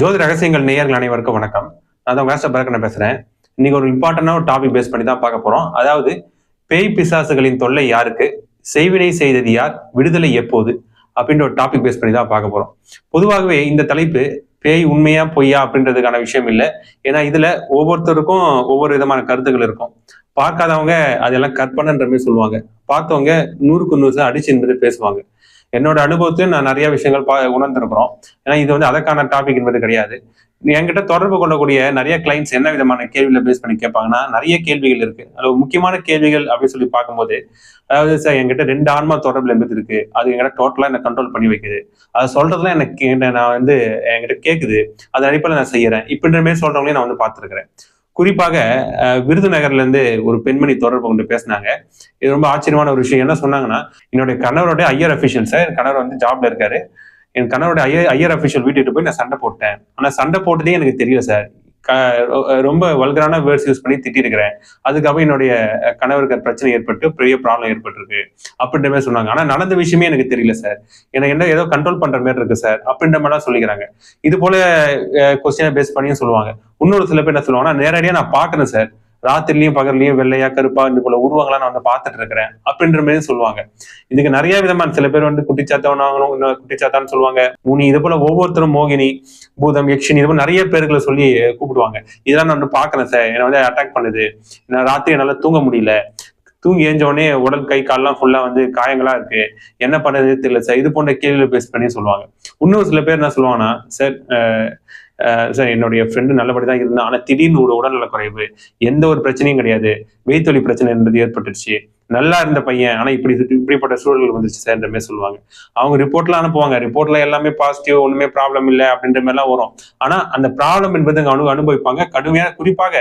ஜோதி ரகசியங்கள் நேயர்கள் அனைவருக்கும் வணக்கம். நான் தான் வேஸ்ட பரக்கன பேசுறேன். இன்னைக்கு ஒரு இம்பார்ட்டண்டான ஒரு டாபிக் பேஸ் பண்ணி தான் பார்க்க போறோம். அதாவது பேய் பிசாசுகளின் தொல்லை யாருக்கு? செய்வினை செய்தது யார்? விடுதலை எப்போது? அப்படின்ற ஒரு டாபிக் பேஸ் பண்ணி தான் பார்க்க போறோம். பொதுவாகவே இந்த தலைப்பு பேய் உண்மையா பொய்யா அப்படின்றதுக்கான விஷயம் இல்லை. ஏன்னா இதுல ஒவ்வொருத்தருக்கும் ஒவ்வொரு விதமான கருத்துக்கள் இருக்கும். பார்க்காதவங்க அதெல்லாம் கற்பனைன்ற மாதிரி சொல்லுவாங்க. பார்த்தவங்க நூறுக்கு நூறு அடிச்சு என்பது பேசுவாங்க. என்னோட அனுபவத்தையும் நான் நிறைய விஷயங்கள் பா உணர்ந்திருக்கிறோம். ஏன்னா இது வந்து அதற்கான டாபிக் என்பது கிடையாது. என்கிட்ட தொடர்பு கொள்ளக்கூடிய நிறைய கிளைண்ட்ஸ் என்ன விதமான கேள்வியில பேஸ் பண்ணி கேட்பாங்கன்னா நிறைய கேள்விகள் இருக்கு. அதில் முக்கியமான கேள்விகள் அப்படின்னு சொல்லி பார்க்கும்போது அதாவது சார் என்கிட்ட ரெண்டு ஆன்மா தொடர்புல என்பது இருக்கு. அது என்கிட்ட டோட்டலா என்ன கண்ட்ரோல் பண்ணி வைக்குது. அது சொல்றதுலாம் எனக்கு என்ன நான் வந்து என்கிட்ட கேக்குது. அது அடிப்படையில் நான் செய்யறேன். இப்படின்ற மாதிரி சொல்றவங்களையும் நான் வந்து பார்த்துருக்கிறேன். குறிப்பாக விருதுநகர்லேருந்து விருதுநகர்ல இருந்து ஒரு பெண்மணி தொடர்பு கொண்டு பேசினாங்க. இது ரொம்ப ஆச்சரியமான ஒரு விஷயம். என்ன சொன்னாங்கன்னா என்னுடைய கணவருடைய ஐயர் அஃபிஷியல் சார். என் கணவர் வந்து ஜாப்ல இருக்காரு. என் கணவருடைய ஐயர் ஐயர் அஃபிஷியல் வீட்டுக்கு போய் நான் சண்டை போட்டேன். ஆனால் சண்டை போட்டதே எனக்கு தெரியல சார். ரொம்ப வல்கரான வேர்ட்ஸ் யூஸ் பண்ணி திட்டிருக்கிறேன். அதுக்கப்புறம் என்னுடைய கணவருக்கு பிரச்சனை ஏற்பட்டு பெரிய ப்ராப்ளம் ஏற்பட்டிருக்கு. அப்படின்ற மாதிரி சொன்னாங்க. ஆனா நடந்த விஷயமே எனக்கு தெரியல சார் எனக்கு என்ன ஏதோ கண்ட்ரோல் பண்ற மாதிரி இருக்கு சார் அப்படின்ற மாதிரிலாம் சொல்லிக்கிறாங்க. இது போல கொஸ்டினை பேஸ் பண்ணியும் சொல்லுவாங்க. இன்னொரு சில பேர் என்ன சொல்லுவாங்கன்னா நேரடியா நான் பாக்குறேன் சார் ராத்திரிலயும் பகல்லையும் வெள்ளையா கருப்பா இது போல உருவங்களா நான் வந்து பார்த்துட்டு இருக்கிறேன் அப்படின்ற மாதிரி சொல்லுவாங்க. இதுக்கு நிறைய விதமான சில பேர் வந்து குட்டிச்சாத்தவனாகணும் குட்டிச்சாத்தான்னு சொல்லுவாங்க. முனி இது போல ஒவ்வொருத்தரும் மோகினி பூதம் யக்ஷினி இது போல நிறைய பேர்களை சொல்லி கூப்பிடுவாங்க. இதெல்லாம் நான் வந்து பாக்குறேன் சார். என்னை வந்து அட்டாக் பண்ணுது. நான் ராத்திரி என்னால தூங்க முடியல. தூங்கி ஏஞ்ச உடனே உடல் கை கால்லாம் ஃபுல்லா வந்து காயங்களா இருக்கு. என்ன பண்ணுறது தெரியல சார். இது போன்ற கேள்வியில பேஸ் பண்ணி சொல்லுவாங்க. இன்னும் சில பேர் என்ன சொல்லுவாங்கன்னா சார் சார் என்னுடைய ஃப்ரெண்டு நல்லபடி தான் இருந்தான். ஆனால் திடீர்னு ஒரு உடல்நல குறைவு. எந்த ஒரு பிரச்சனையும் கிடையாது. வெய்த்தொலி பிரச்சனை என்பது ஏற்பட்டுருச்சு நல்லா இருந்த பையன் ஆனா இப்படி இப்படிப்பட்ட சூழல் வந்துச்சு சார்ன்ற மாதிரி சொல்லுவாங்க. அவங்க ரிப்போர்ட்லாம் அனுப்புவாங்க. ரிப்போர்ட்ல எல்லாமே பாசிட்டிவ் ஒண்ணுமே ப்ராப்ளம் இல்லை அப்படின்ற மாதிரிலாம் வரும். ஆனா அந்த ப்ராப்ளம் என்பது அங்க அனு அனுபவிப்பாங்க. கடுமையான குறிப்பாக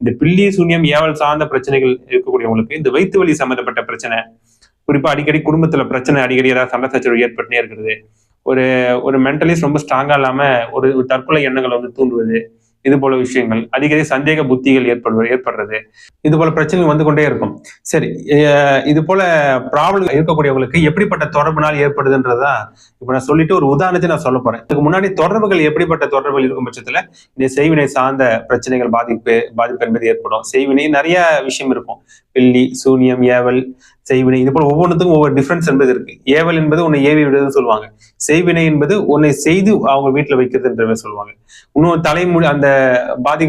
இந்த பில்லி சூன்யம் ஏவல் சார்ந்த பிரச்சனைகள் இருக்கக்கூடியவங்களுக்கு இந்த வயிற்று வலி சம்பந்தப்பட்ட பிரச்சனை குறிப்பா அடிக்கடி குடும்பத்துல பிரச்சனை அடிக்கடி ஏதாவது சண்டை சச்சரவு ஏற்பட்டுனே இருக்கிறது. ஒரு ஒரு மென்டலிஸ்ட் ரொம்ப ஸ்ட்ராங்காக இல்லாமல் ஒரு தற்கொலை எண்ணங்களை வந்து தூண்டுவது இது போல விஷயங்கள். அடிக்கடி சந்தேக புத்திகள் ஏற்படுவது ஏற்படுறது. இது போல பிரச்சனைகள் வந்து கொண்டே இருக்கும். சரி இது போல ப்ராப்ளம் இருக்கக்கூடியவங்களுக்கு எப்படிப்பட்ட தொடர்புனால் ஏற்படுதுன்றதா இப்ப நான் சொல்லிட்டு ஒரு உதாரணத்தை நான் சொல்ல போறேன். இதுக்கு முன்னாடி தொடர்புகள் எப்படிப்பட்ட தொடர்புகள் இருக்கும் பட்சத்துல இந்த செய்வினை சார்ந்த பிரச்சனைகள் பாதிப்பு பாதிப்பு என்பது ஏற்படும். செய்வினை நிறைய விஷயம் இருக்கும். பில்லி சூனியம் ஏவல் செய்வினை இது போல ஒவ்வொன்றுத்துக்கும் ஒவ்வொரு டிஃபரன்ஸ் என்பது இருக்கு. ஏவல் என்பது உன்னை ஏவி விடுதுன்னு சொல்லுவாங்க. செய்வினை என்பது உன்னை செய்து அவங்க வீட்டுல வைக்கிறதுன்ற சொல்லுவாங்க. இன்னும் தலைமுடி அந்த பாதி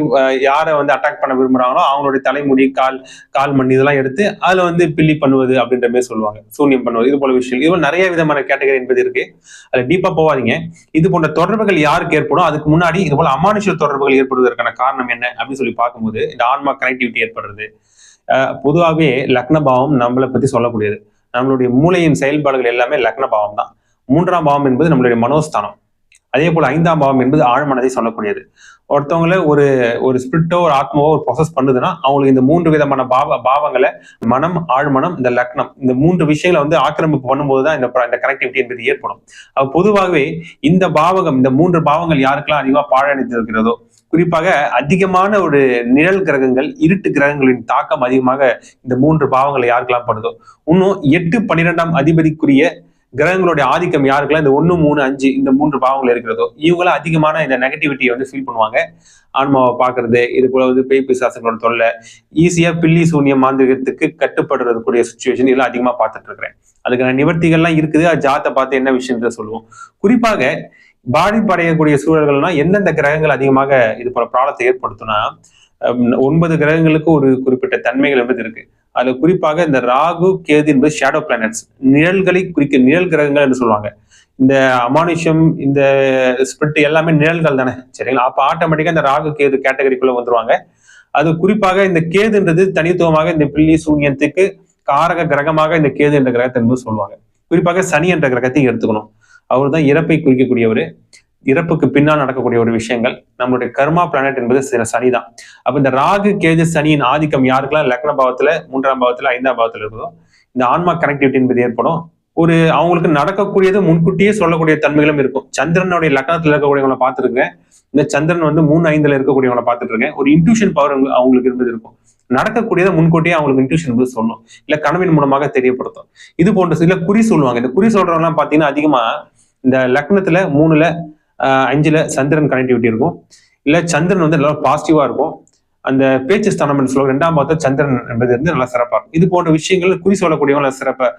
யாரை வந்து அட்டாக் பண்ண விரும்புறாங்களோ அவங்களுடைய தலைமுடி கால் கால் மண் இதெல்லாம் எடுத்து அதுல வந்து பில்லி பண்ணுவது அப்படின்ற மாதிரி சொல்லுவாங்க. சூன்யம் பண்ணுவது இது போல விஷயம் இது போல நிறைய விதமான கேட்டகரி என்பது இருக்கு. அதுல டீப்பா போவாதீங்க இது போன்ற தொடர்புகள் யாருக்கு ஏற்படும்? அதுக்கு முன்னாடி இது போல அமானுஷ தொடர்புகள் ஏற்படுவதற்கான காரணம் என்ன அப்படின்னு சொல்லி பார்க்கும்போது இந்த ஆன்மா கனெக்டிவிட்டி ஏற்படுறது. பொதுவாகவே லக்னபாவம் நம்மளை பத்தி சொல்லக்கூடியது. நம்மளுடைய மூளையின் செயல்பாடுகள் எல்லாமே லக்னபாவம் தான். மூன்றாம் பாவம் என்பது நம்மளுடைய மனோஸ்தானம். அதே போல ஐந்தாம் பாவம் என்பது ஆழ்மனதை சொல்லக்கூடியது. ஒருத்தவங்கள ஒரு ஒரு ஸ்பிரிட்டோ ஒரு ஆத்மாவோ ஒரு ப்ரொசஸ் பண்ணுதுன்னா அவங்களுக்கு இந்த மூன்று விதமான பாவ பாவங்களை மனம் ஆழ்மனம் இந்த லக்னம் இந்த மூன்று விஷயங்களை வந்து ஆக்கிரமிப்பு பண்ணும்போது தான் இந்த இந்த கனெக்டிவிட்டி என்பது ஏற்படும். பொதுவாகவே இந்த பாவகம் இந்த மூன்று பாவங்கள் யாருக்கெல்லாம் அதிகமாக பாழடைந்திருக்கிறதோ குறிப்பாக அதிகமான ஒரு நிழல் கிரகங்கள் இருட்டு கிரகங்களின் தாக்கம் அதிகமாக இந்த மூன்று பாவங்களை யாருக்கெல்லாம் படுதோ? இன்னும் எட்டு பன்னிரெண்டாம் அதிபதிக்குரிய கிரகங்களுடைய ஆதிக்கம் யாருக்கெல்லாம்? இந்த ஒன்று மூணு அஞ்சு இந்த மூன்று பாவங்கள் இருக்கிறதோ? இவங்களாம் அதிகமான இந்த நெகட்டிவிட்டியை வந்து ஃபீல் பண்ணுவாங்க. ஆன்மாவை பார்க்கறது இது போல வந்து பேய் பிசாசுகளோட தொல்லை ஈஸியாக பில்லி சூன்யம் மாந்திரிகத்துக்கு கட்டுப்படுறதுக்குரிய சுச்சுவேஷன் இதெல்லாம் அதிகமாக பார்த்துட்டு இருக்கிறேன். அதுக்கான நிவர்த்திகள்லாம் இருக்குது. அது ஜாத்தை பார்த்து என்ன விஷயத்த சொல்லுவோம். குறிப்பாக பாதிப்படையக்கூடிய சூழல்கள்னா எந்தெந்த கிரகங்கள் அதிகமாக இது போல ப்ராப்ளத்தை ஏற்படுத்தும்னா ஒன்பது கிரகங்களுக்கு ஒரு குறிப்பிட்ட தன்மைகள் என்பது இருக்கு. அதுல குறிப்பாக இந்த ராகு கேது என்பது ஷேடோ பிளானட்ஸ் நிழல்களை குறிக்க நிழல் கிரகங்கள் என்று சொல்லுவாங்க. இந்த அமானுஷம் இந்த ஸ்பிரிட் எல்லாமே நிழல்கள் தானே சரிங்களா? அப்ப ஆட்டோமேட்டிக்கா இந்த ராகு கேது கேட்டகரிக்குள்ள வந்துருவாங்க. அது குறிப்பாக இந்த கேதுன்றது தனித்துவமாக இந்த பில்லி சூன்யத்துக்கு காரக கிரகமாக இந்த கேது என்ற கிரகத்தை என்பது சொல்லுவாங்க. குறிப்பாக சனி என்ற கிரகத்தையும் எடுத்துக்கணும். அவர் தான் இறப்பை குறிக்கக்கூடியவர். இறப்புக்கு பின்னால் நடக்கக்கூடிய ஒரு விஷயங்கள். நம்மளுடைய கர்மா பிளானட் என்பது சில சனி தான் அப்ப இந்த ராகு கேது சனியின் ஆதிக்கம் யாருக்கெல்லாம்? லக்ன பாவத்துல மூன்றாம் பாவத்துல ஐந்தாம் பாவத்துல இருக்குதோ இந்த ஆன்மா கனெக்டிவிட்டி என்பது ஏற்படும். ஒரு அவங்களுக்கு நடக்கக்கூடியது முன்கூட்டியே சொல்லக்கூடிய தன்மைகளும் இருக்கும். சந்திரனுடைய லக்னத்துல இருக்கக்கூடியவங்களை பார்த்துருக்கேன் இந்த சந்திரன் வந்து மூணு ஐந்துல இருக்கக்கூடியவங்களை பார்த்துட்டு இருக்கேன் ஒரு இன்ட்யூஷன் பவர் அவங்களுக்கு இருந்தது இருக்கும். நடக்கக்கூடியதை முன்கூட்டியே அவங்களுக்கு இன்ட்யூஷன் என்பது சொல்லணும். இல்ல கனவின் மூலமாக தெரியப்படுத்தும். இது போன்ற சில குறி சொல்லுவாங்க. இந்த குறி சொல்றவங்க எல்லாம் பாத்தீங்கன்னா அதிகமா இந்த லக்னத்துல மூணுல அஞ்சுல சந்திரன் கனெக்டிவிட்டி இருக்கும். இல்ல சந்திரன் வந்து நல்லா பாசிட்டிவா இருக்கும். அந்த பேச்சு ஸ்தானம் சொல்லுவோம் சொல்லுவாங்க. ரெண்டாம் பாவத்தை சந்திரன் என்பது வந்து நல்லா சிறப்பா இருக்கும். இது போன்ற விஷயங்கள் குறி சொல்லக்கூடியவங்க நல்லா சிறப்பாக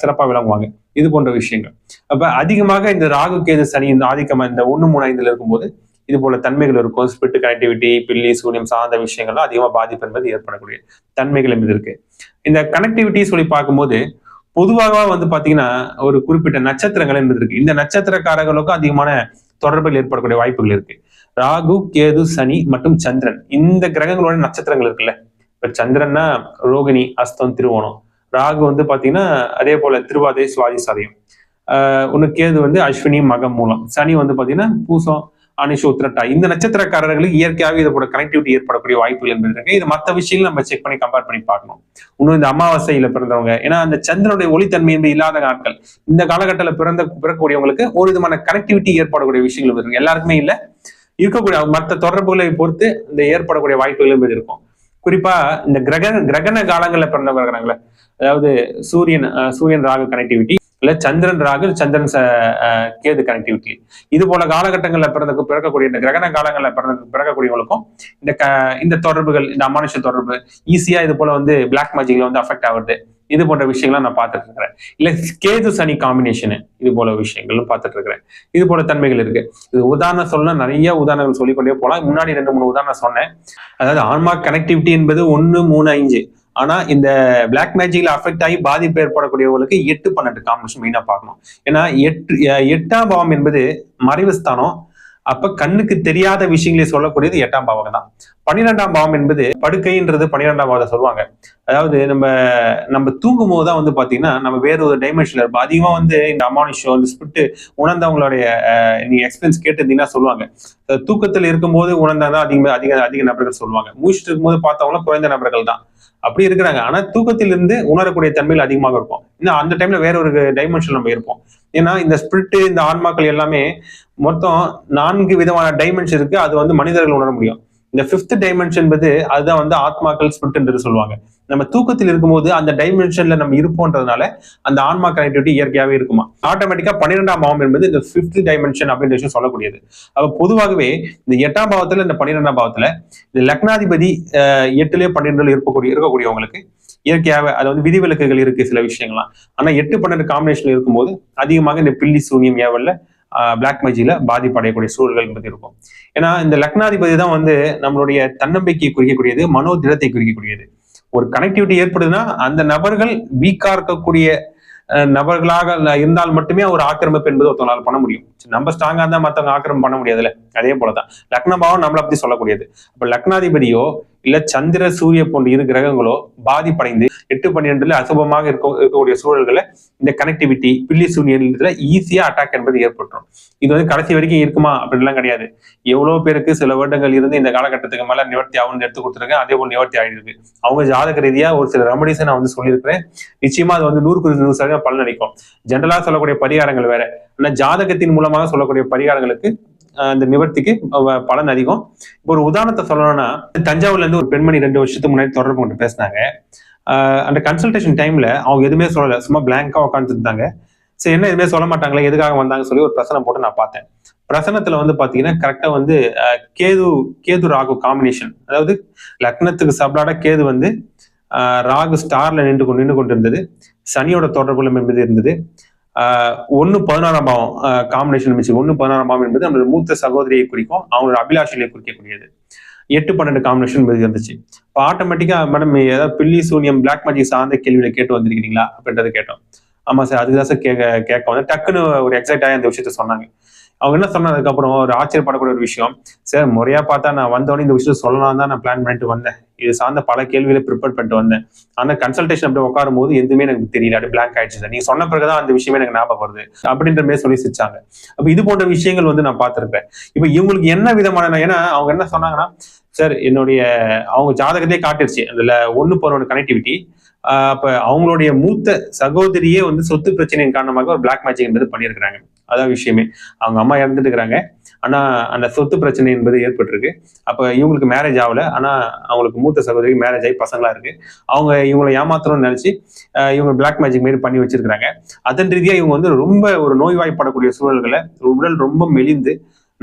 சிறப்பா விளங்குவாங்க. இது போன்ற விஷயங்கள். அப்ப அதிகமாக இந்த ராகு கேது சனி இந்த ஆதிக்கம் இந்த ஒண்ணு மூணு ஐந்துல இருக்கும்போது இது போல தன்மைகள் இருக்கும். ஸ்பிட் கனெக்டிவிட்டி பில்லி சூரியம் சார்ந்த விஷயங்கள்லாம் அதிகமா பாதிப்பு என்பது ஏற்படக்கூடிய தன்மைகள் என்பது இருக்கு. இந்த கனெக்டிவிட்டி சொல்லி பார்க்கும்போது பொதுவாக வந்து பாத்தீங்கன்னா ஒரு குறிப்பிட்ட நட்சத்திரங்கள் என்பது இருக்கு. இந்த நட்சத்திரக்காரர்களுக்கும் அதிகமான தொடர்புகள் ஏற்படக்கூடிய வாய்ப்புகள் இருக்கு. ராகு கேது சனி மற்றும் சந்திரன். இந்த கிரகங்களோட நட்சத்திரங்கள் இருக்குல்ல. இப்ப சந்திரன்னா ரோகிணி அஸ்தம் திருவோணம். ராகு வந்து பாத்தீங்கன்னா அதே போல திருவாதை சுவாதி சாதயம். ஆஹ் கேது வந்து அஸ்வினி மகம் மூலம். சனி வந்து பாத்தீங்கன்னா பூசம் அனிஷ இந்த நட்சத்திரக்காரர்களுக்கு இயற்கையாகவே இதோட கனெக்டிவிட்டி ஏற்படக்கூடிய வாய்ப்புகள் என்பது இருக்கு. இது மற்ற விஷயங்கள் நம்ம செக் பண்ணி கம்பேர் பண்ணி பார்க்கணும். இன்னும் இந்த அமாவாசையில பிறந்தவங்க ஏன்னா அந்த சந்திரனுடைய ஒளித்தன்மை என்பது இல்லாத நாட்கள். இந்த காலகட்டத்தில் பிறந்த பிறக்கக்கூடியவங்களுக்கு ஒரு விதமான கனெக்டிவிட்டி ஏற்படக்கூடிய விஷயங்கள் இருக்கு. எல்லாருக்குமே இல்ல. இருக்கக்கூடிய மற்ற தொடர்புகளை பொறுத்து இந்த ஏற்படக்கூடிய வாய்ப்புகள் என்பது இருக்கும். குறிப்பா இந்த கிரக கிரகண காலங்களில் பிறந்தவங்க இருக்கிறாங்களே அதாவது சூரியன் சூரியன் ராகு கனெக்டிவிட்டி இல்ல சந்திரன் ராகு சந்திரன் ச- கேது கனெக்டிவிட்டி இது போல காலகட்டங்கள்ல பிறந்த பிறக்கக்கூடிய இந்த கிரகண காலங்கள்ல பிறந்த பிறக்கக்கூடியவங்களுக்கும் இந்த க இந்த தொடர்புகள் இந்த அமானுஷ தொடர்பு ஈஸியா இது போல வந்து பிளாக் மேஜிக்ல வந்து அஃபெக்ட் ஆகுது. இது போன்ற விஷயங்கள்லாம் நான் பார்த்துட்டு இருக்கிறேன். இல்ல கேது சனி காம்பினேஷனு இது போல விஷயங்களும் பார்த்துட்டு இருக்கிறேன். இது போல தன்மைகள் இருக்கு. இது உதாரணம் சொல்லணும் நிறைய உதாரணங்கள் சொல்லிக்கொண்டே போலாம். முன்னாடி ரெண்டு மூணு உதாரணம் சொன்னேன். அதாவது ஆன்மா கனெக்டிவிட்டி என்பது ஒன்னு மூணு அஞ்சு ஆனா இந்த பிளாக் மேஜிக்ல அஃபெக்ட் ஆகி பாதிப்பு ஏற்படக்கூடியவங்களுக்கு எட்டு பன்னெண்டு காம்பினேஷன் மெயினா பார்க்கணும். ஏன்னா எட்டு எட்டாம் பாவம் என்பது மறைவு ஸ்தானம் அப்ப கண்ணுக்கு தெரியாத விஷயங்களை சொல்லக்கூடியது எட்டாம் பாவம் தான். பன்னிரெண்டாம் பாவம் என்பது படுக்கைன்றது பன்னிரெண்டாம் பாவத்தை சொல்லுவாங்க. அதாவது நம்ம நம்ம தூங்கும் போது தான் வந்து பாத்தீங்கன்னா நம்ம வேற ஒரு டைமென்ஷன்ல இருப்போம். அதிகமா வந்து இந்த அமானுஷம் இந்த ஸ்பிரிட் உணர்ந்தவங்களுடைய நீங்க எக்ஸ்பீரியன்ஸ் கேட்டிருந்தீங்கன்னா சொல்லுவாங்க. அஹ், தூக்கத்தில் இருக்கும்போது உணர்ந்தாதான் அதிக அதிக அதிக நபர்கள் சொல்லுவாங்க. மூச்சுட்டு இருக்கும்போது பார்த்தவங்களும் குறைந்த நபர்கள் தான். அப்படி இருக்கிறாங்க. ஆனா தூக்கத்திலிருந்து உணரக்கூடிய தன்மையில் அதிகமாக இருக்கும். இன்னும் அந்த டைம்ல வேற ஒரு டைமென்ஷன் நம்ம இருப்போம். ஏன்னா இந்த ஸ்பிரிட் இந்த ஆன்மாக்கள் எல்லாமே மொத்தம் நான்கு விதமான டைமென்ஷன் இருக்கு. அது வந்து மனிதர்கள் உணர முடியும். இந்த ஃபிஃப்த் டைமென்ஷன் என்பது அதுதான் வந்து ஆத்மாக்கள் ஸ்பிரிட் என்று சொல்லுவாங்க. நம்ம தூக்கத்தில் இருக்கும்போது அந்த டைமென்ஷன்ல நம்ம இருப்போன்றதுனால அந்த ஆன்மா கனெக்டிவிட்டி இயற்கையாகவே இருக்குமா? ஆட்டோமேட்டிக்கா பன்னிரெண்டாம் பாவம் என்பது இந்த ஃபிஃப்த் டைமென்ஷன் அப்படின்ற விஷயம் சொல்லக்கூடியது. அப்ப பொதுவாகவே இந்த எட்டாம் பாவத்துல இந்த பன்னிரெண்டாம் பாவத்துல இந்த லக்னாதிபதி அஹ், எட்டுலயே பன்னிரெண்டுல இருக்கக்கூடிய இருக்கக்கூடியவங்களுக்கு இயற்கையாகவே அது வந்து விதிவிலக்குகள் இருக்கு சில விஷயங்கள்லாம். ஆனா எட்டு பன்னெண்டு காம்பினேஷன் இருக்கும்போது அதிகமாக இந்த பில்லி சூனியம் ஏவல்ல பிளாக் மேஜிக்ல பாதிப்படையக்கூடிய சூழல்கள் என்பது இருக்கும். ஏன்னா இந்த லக்னாதிபதி தான் வந்து நம்மளுடைய தன்னம்பிக்கையை குறிக்கக்கூடியது மனோதிடத்தை குறிக்கக்கூடியது. ஒரு கனெக்டிவிட்டி ஏற்படுதுன்னா அந்த நபர்கள் வீக்கா இருக்கக்கூடிய நபர்களாக இருந்தால் மட்டுமே ஒரு ஆக்கிரமிப்பு என்பது ஒருத்தவங்களால் பண்ண முடியும். நம்ம ஸ்ட்ராங்கா இருந்தா மத்தவங்க ஆக்கிரமம் பண்ண முடியாதுல்ல. அதே போலதான். லக்னபாவம் நம்மளை பத்தி சொல்லக்கூடியது. அப்ப லக்னாதிபதியோ இல்ல சந்திர சூரிய போன்ற இரு கிரகங்களோ பாதிப்படைந்து எட்டு பன்னிரெண்டுல அசுபமாக இருக்க இருக்கக்கூடிய சூழல்களை இந்த கனெக்டிவிட்டி பில்லி சூரியன்ல ஈஸியா அட்டாக் என்பது ஏற்பட்டுரும். இது வந்து கடைசி வரைக்கும் இருக்குமா? அப்படின்லாம் கிடையாது. எவ்வளவு பேருக்கு சில வருடங்கள் இருந்து இந்த காலகட்டத்துக்கு மேல நிவர்த்தி ஆகும்னு எடுத்து கொடுத்துருக்கேன் அதே போல நிவர்த்தி ஆகிருக்கு அவங்க ஜாதக ரீதியா ஒரு சில ரெமடிஸை நான் வந்து சொல்லியிருக்கிறேன். நிச்சயமா அது வந்து நூறுக்கு நூறு சதவீதம் பலன் அளிக்கும் ஜென்ரலா சொல்லக்கூடிய பரிகாரங்கள் வேற. ஆனா ஜாதகத்தின் மூலமாக சொல்லக்கூடிய பரிகாரங்களுக்கு அந்த நிவர்த்திக்கு பலன் அதிகம். இப்போ ஒரு உதாரணத்தை சொல்லணும்னா தஞ்சாவூர்ல இருந்து ஒரு பெண்மணி ரெண்டு வருஷத்துக்கு முன்னாடி தொடர்பு கொண்டு பேசினாங்க. அந்த கன்சல்டேஷன் டைம்ல அவங்க எதுவுமே சொல்லல. சும்மா பிளாங்கா உட்காந்துருந்தாங்க சரி என்ன எதுவுமே சொல்ல மாட்டாங்களே எதுக்காக வந்தாங்க சொல்லி ஒரு பிரசனம் போட்டு நான் பார்த்தேன். பிரசனத்துல வந்து பாத்தீங்கன்னா கரெக்டா வந்து கேது கேது ராகு காம்பினேஷன் அதாவது லக்னத்துக்கு சப்ளாட கேது வந்து ஆஹ் ராகு ஸ்டார்ல நின்று கொண்டு நின்று கொண்டு இருந்தது சனியோட தொடர்புலம் என்பது இருந்தது. ஒன்னு பதினாறாம் பாவம் காம்பினேஷன் மிச்சு ஒன்னு பதினாறாம் பாவம் என்பது நம்மளோட மூத்த சகோதரியை குறிக்கும் அவங்களோட அபிலாஷையை குறிக்கக்கூடியது. எட்டு பன்னெண்டு காம்பினேஷன் என்பது இருந்துச்சு. இப்போ ஆட்டோமேட்டிக்கா மேடம் ஏதாவது பில்லி சூனியம் பிளாக் மேஜிக் சார்ந்த கேள்வியில கேட்டு வந்திருக்கீங்களா அப்படின்றத கேட்டோம். ஆமா சார் அதுதான் சார் கேட்க கேட்க வந்து டக்குன்னு ஒரு எக்ஸைட்டாக அந்த விஷயத்த சொன்னாங்க. அவங்க என்ன சொன்னதுக்கப்புறம் ஒரு ஆச்சரியப்படக்கூடிய ஒரு விஷயம். சார் முறையா பார்த்தா நான் வந்தோடனே இந்த விஷயம் சொல்லலாம் தான் நான் பிளான் பண்ணிட்டு வந்தேன். இது சார்ந்த பல கேள்விகளை ப்ரிப்பேர் பண்ணிட்டு வந்தேன். ஆனா கன்சல்டேஷன் அப்படி உட்காரும் போது எதுவுமே எனக்கு தெரியல. அப்படி பிளாங்க் ஆயிடுச்சு நீங்க சொன்ன பிறகுதான் அந்த விஷயமே எனக்கு ஞாபகம் வருது. அப்படின்ற மாதிரி சொல்லி சிரிச்சாங்க. அப்ப இது போன்ற விஷயங்கள் வந்து நான் பார்த்துருப்பேன். இப்ப இவங்களுக்கு என்ன விதமான ஏன்னா அவங்க என்ன சொன்னாங்கன்னா சார் என்னுடைய அவங்க ஜாதகத்தையே காட்டிருச்சு. அதுல ஒண்ணு போறோட கனெக்டிவிட்டி அப்ப அவங்களுடைய மூத்த சகோதரியே வந்து சொத்து பிரச்சனையின் காரணமாக ஒரு பிளாக் மேஜிக் என்பது பண்ணியிருக்கிறாங்க. அதான் விஷயமே. அவங்க அம்மா இறந்துட்டு இருக்கிறாங்க ஆனா அந்த சொத்து பிரச்சனை என்பது ஏற்பட்டிருக்கு. அப்ப இவங்களுக்கு மேரேஜ் ஆகல. ஆனா அவங்களுக்கு மூத்த சகோதரி மேரேஜ் ஆகி பசங்களா இருக்கு. அவங்க இவங்களை ஏமாத்தணும்னு நினைச்சு இவங்க பிளாக் மேஜிக் மாரி பண்ணி வச்சிருக்காங்க அதன் ரீதியா இவங்க வந்து ரொம்ப ஒரு நோய்வாய்ப்படக்கூடிய சூழல்களை உடல் ரொம்ப மெலிந்து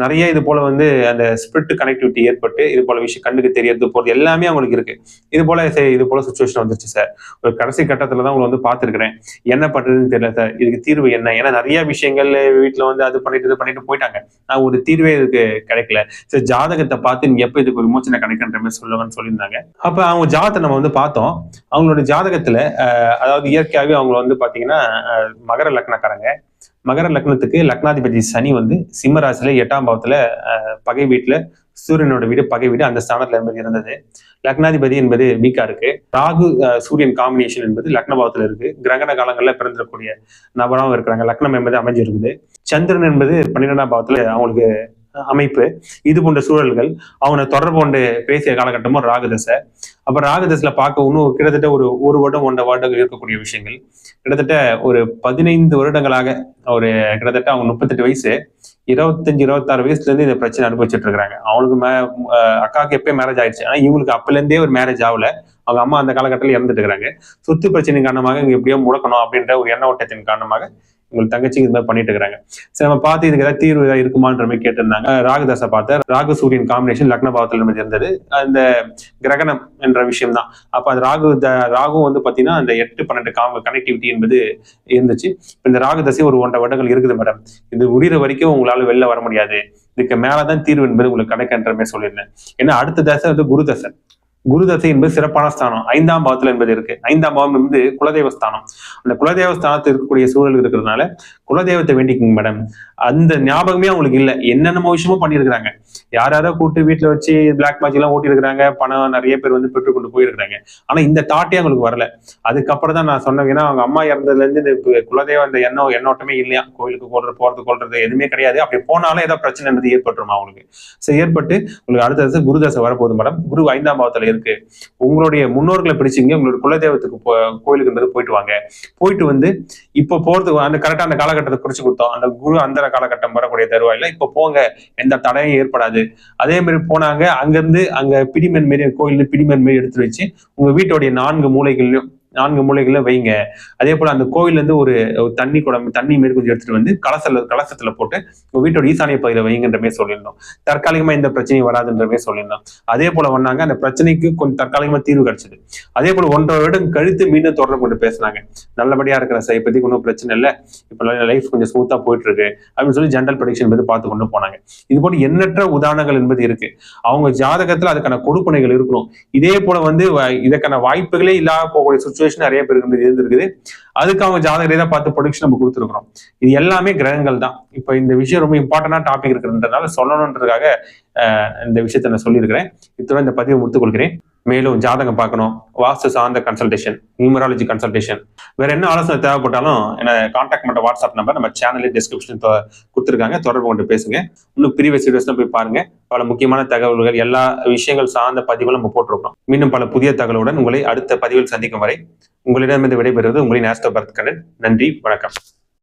நிறைய இது போல வந்து அந்த ஸ்பிரிட் கனெக்டிவிட்டி ஏற்பட்டு இது போல விஷயம் கண்ணுக்கு தெரியறது போறது எல்லாமே அவங்களுக்கு இருக்கு. இது போல சரி இது போல சுச்சுவேஷன் வந்துருச்சு சார் ஒரு கடைசி கட்டத்துல தான் உங்களை வந்து பார்த்துருக்குறேன். என்ன பண்றதுன்னு தெரியல சார் இதுக்கு தீர்வு என்ன? ஏன்னா நிறைய விஷயங்கள் வீட்டுல வந்து அது பண்ணிட்டு இது பண்ணிட்டு போயிட்டாங்க. நான் ஒரு தீர்வே இதுக்கு கிடைக்கல. சரி ஜாதகத்தை பார்த்து நீங்க எப்ப இதுக்கு விமோச்சனை கிடைக்கின்ற மாதிரி சொல்லுவேன்னு சொல்லியிருந்தாங்க. அப்ப அவங்க ஜாதகத்தை நம்ம வந்து பார்த்தோம். அவங்களோட ஜாதகத்துல அதாவது இயற்கையாகவே அவங்க வந்து பாத்தீங்கன்னா மகர லக்னக்காரங்க. மகர லக்னத்துக்கு லக்னாதிபதி சனி வந்து சிம்ம ராசியில எட்டாம் பாவத்துல அஹ், பகை வீட்டுல சூரியனோட வீடு பகை வீடு அந்த ஸ்தானத்துல என்பது இருந்தது. லக்னாதிபதி என்பது வீக்கா இருக்கு. ராகு சூரியன் காம்பினேஷன் என்பது லக்ன பாவத்துல இருக்கு. கிரகண காலங்கள்ல பிறந்திருக்கக்கூடிய நபராகவும் இருக்கிறாங்க. லக்னம் என்பது அமைஞ்சிருக்குது. சந்திரன் என்பது பன்னிரெண்டாம் பாவத்துல அவங்களுக்கு அமைப்பு இது போன்ற சூழல்கள். அவனை தொடர்பு கொண்டு பேசிய காலகட்டமும் ராகுதசை. அப்ப ராகதசில பார்க்க இன்னும் கிட்டத்தட்ட ஒரு ஒரு வருடம் ஒன்றரை வருடங்கள் இருக்கக்கூடிய விஷயங்கள். கிட்டத்தட்ட ஒரு பதினைந்து வருடங்களாக ஒரு கிட்டத்தட்ட அவங்க முப்பத்தெட்டு வயசு. இருபத்தஞ்சு இருபத்தாறு வயசுல இருந்து இந்த பிரச்சனை அனுபவிச்சுட்டு இருக்காங்க அவங்களுக்கு மே அக்காவுக்கு எப்பயே மேரேஜ் ஆயிடுச்சு. ஆனா இவங்களுக்கு அப்பல இருந்தே ஒரு மேரேஜ் ஆகல. அவங்க அம்மா அந்த காலகட்டத்தில் இறந்துட்டு இருக்கிறாங்க. சொத்து பிரச்சனை காரணமாக இங்க எப்படியோ முடக்கணும் அப்படின்ற ஒரு எண்ண ஓட்டத்தின் காரணமாக உங்களுக்கு தங்கச்சி இது மாதிரி பண்ணிட்டு இருக்கிறாங்க. சரி நம்ம பார்த்து இதுக்கு ஏதாவது தீர்வு ஏதாவது இருக்குமான்ற மாதிரி கேட்டிருந்தாங்க. ராகுதாசை பார்த்த ராகு சூரியன் காம்பினேஷன் லக்ன பாவத்தில் இருந்தது அந்த கிரகணம் என்ற விஷயம் தான் அப்ப அந்த ராகு த- ராகு வந்து பாத்தீங்கன்னா அந்த எட்டு பன்னெண்டு காம கனெக்டிவிட்டி என்பது இருந்துச்சு. இந்த ராகு தசை ஒரு ஒன்றரை வருடங்கள் இருக்குது மேடம் இது முடிகிற வரைக்கும் உங்களால வெளில வர முடியாது. இதுக்கு மேலதான் தீர்வு என்பது உங்களுக்கு கிடைக்கின்ற மாதிரி சொல்லியிருந்தேன். ஏன்னா அடுத்த தசை வந்து குரு தசை. குரு தசை என்பது சிறப்பான ஸ்தானம். ஐந்தாம் பாவத்தில் என்பது இருக்கு. ஐந்தாம் பாவம் என்பது குலதெய்வ ஸ்தானம். அந்த குலதெய்வ ஸ்தானத்தில் இருக்கக்கூடிய சூழல் இருக்கிறதுனால குலதெய்வத்தை வேண்டிக்குங்க மேடம் அந்த ஞாபகமே அவங்களுக்கு இல்லை. என்னென்ன விஷயமும் பண்ணியிருக்கிறாங்க. யார் யாரோ கூட்டு வீட்டில் வச்சு பிளாக் மேட்ச் எல்லாம் ஓட்டி இருக்கிறாங்க பணம் நிறைய பேர் வந்து பெற்று கொண்டு போயிருக்கிறாங்க. ஆனா இந்த தாட்டே அவங்களுக்கு வரல. அதுக்கப்புறம் தான் நான் சொன்னேன் ஏன்னா அவங்க அம்மா இறந்ததுல இருந்து இந்த குலதெய்வம் இந்த எண்ணம் எண்ணோட்டமே இல்லையா? கோயிலுக்கு போடுறது போறது கொள்றது எதுவுமே கிடையாது. அப்படி போனாலும் ஏதோ பிரச்சனை என்பது ஏற்பட்டுருமா அவங்களுக்கு? சரி ஏற்பட்டு உங்களுக்கு அடுத்த தசை குரு தசை வரப்போகுது மேடம் குரு ஐந்தாம் பாவத்துல இருக்கு. உங்களுடைய முன்னோர்களை பிடிச்சிங்க உங்களுடைய குலதெய்வத்துக்கு போ கோயிலுக்குன்றது போயிட்டு வாங்க. போயிட்டு வந்து இப்போ போறதுக்கு அந்த கரெக்டா அந்த காலகட்டத்தை குறிச்சு கொடுத்தோம். அந்த குரு அந்த காலகட்டம் வரக்கூடிய தருவாயில இப்போ போங்க எந்த தடையும் ஏற்படாது. அதே மாதிரி போனாங்க அங்கிருந்து அங்க பிடிமன் மாரி கோயில் பிடிமன் மாரி எடுத்து வச்சு உங்க வீட்டுடைய நான்கு மூலைகள்லயும் நான்கு மூலைகளை வைங்க. அதே போல அந்த கோயில்ல இருந்து ஒரு தண்ணி குடம் தண்ணி மாரி கொஞ்சம் எடுத்துட்டு வந்து கலசல கலசத்துல போட்டு உங்க வீட்டோட ஈசானிய பகுதியில் வைங்கன்ற மாதிரி சொல்லியிருந்தோம் தற்காலிகமா இந்த பிரச்சனையும் வராதுன்ற மாதிரி சொல்லியிருந்தோம் அதே போல வந்தாங்க அந்த பிரச்சனைக்கு கொஞ்சம் தற்காலிகமா தீர்வு கிடைச்சது. அதே போல ஒன்றரை வருடம் கழித்து மீண்டும் தொடர்பு கொண்டு பேசினாங்க. நல்லபடியா இருக்கிற சார் இப்போதைக்கு ஒன்றும் பிரச்சனை இல்லை. இப்போ லைஃப் கொஞ்சம் ஸ்மூத்தா போயிட்டு இருக்கு அப்படின்னு சொல்லி ஜென்ரல் ப்ரடிக்ஷன் என்பது பார்த்து கொண்டு போனாங்க. இது போல எண்ணற்ற உதாரணங்கள் என்பது இருக்கு. அவங்க ஜாதகத்துல அதுக்கான கொடுப்பனைகள் இருக்கணும். இதே போல வந்து இதற்கான வாய்ப்புகளே இல்லாத போகக்கூடிய சுச்சுவேஷன் நிறைய பேருக்கு இருந்திருக்குது. அதுக்கு அவங்க ஜாதக ரீதியா பார்த்து ப்ரொடிக்ஷன் நம்ம கொடுத்துருக்குறோம். இது எல்லாமே கிரகங்கள் தான். இப்போ இந்த விஷயம் ரொம்ப இம்பார்ட்டன்டா டாபிக் இருக்கிறதுனால சொல்லணுன்றதுக்காக இந்த விஷயத்த நான் சொல்லியிருக்கிறேன். இத்துடன் இந்த பதிவை முடித்துக் கொள்கிறேன். மேலும் ஜாதகம் பார்க்கணும். வாஸ்து சார்ந்த கன்சல்டேஷன் நியூமராலஜி கன்சல்டேஷன் வேற என்ன ஆலோசனை தேவைப்பட்டாலும் என்ன கான்டாக்ட் பண்ண வாட்ஸ்அப் நம்பர் நம்ம சேனலில் டிஸ்கிரிப்ஷன் கொடுத்துருக்காங்க. தொடர்பு கொண்டு பேசுங்க. இன்னும் ப்ரீவியஸ் வீடியோஸ்லாம் போய் பாருங்க. பல முக்கியமான தகவல்கள் எல்லா விஷயங்கள் சார்ந்த பதிவுகளும் நம்ம போட்டிருக்கோம். மீண்டும் பல புதிய தகவலுடன் உங்களை அடுத்த பதிவில் சந்திக்கும் வரை உங்களிடமிருந்து விடைபெறுவது உங்களின் ஆஸ்டோ பரத் கண்ணன் நன்றி வணக்கம்.